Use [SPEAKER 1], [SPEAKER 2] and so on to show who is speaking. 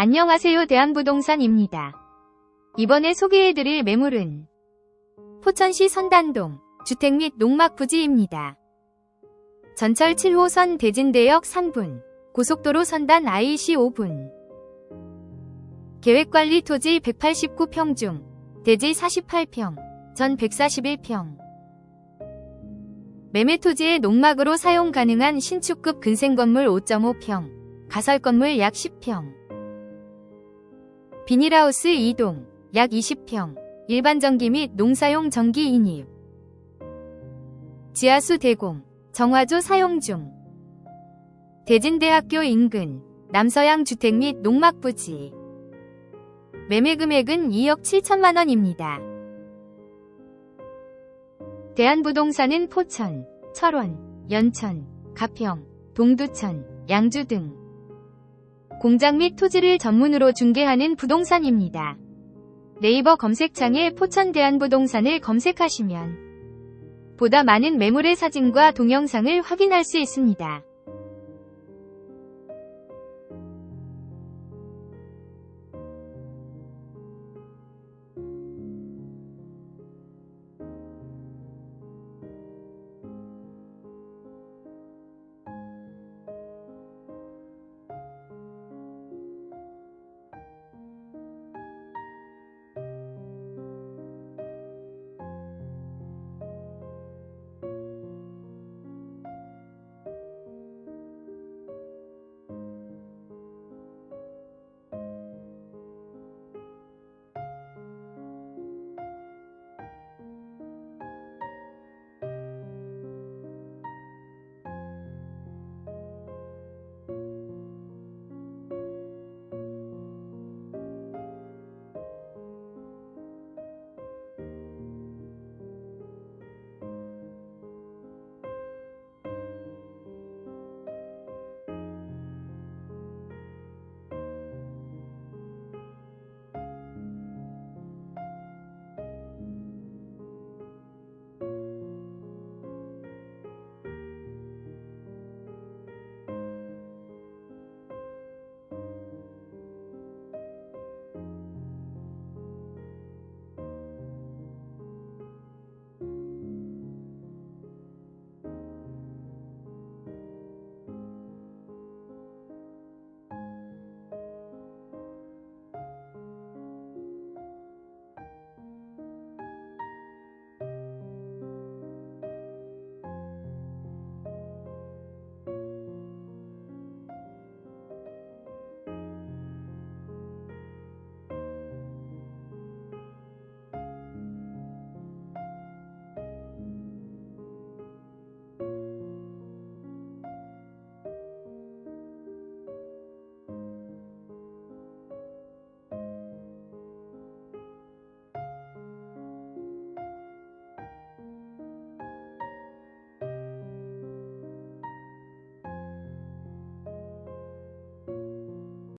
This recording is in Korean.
[SPEAKER 1] 안녕하세요 대한부동산입니다. 이번에 소개해드릴 매물은 포천시 선단동 주택 및 농막 부지입니다. 전철 7호선 대진대역 3분, 고속도로 선단 IC 5분. 계획관리 토지 189평 중 대지 48평, 전 141평. 매매 토지의 농막으로 사용 가능한 신축급 근생건물 5.5평, 가설건물 약 10평. 비닐하우스 2동, 약 20평, 일반 전기 및 농사용 전기 인입. 지하수 대공, 정화조 사용 중. 대진대학교 인근, 남서양 주택 및 농막 부지. 매매 금액은 2억 7천만 원입니다. 대한부동산은 포천, 철원, 연천, 가평, 동두천, 양주 등 공장 및 토지를 전문으로 중개하는 부동산입니다. 네이버 검색창에 포천 대한부동산을 검색하시면 보다 많은 매물의 사진과 동영상을 확인할 수 있습니다.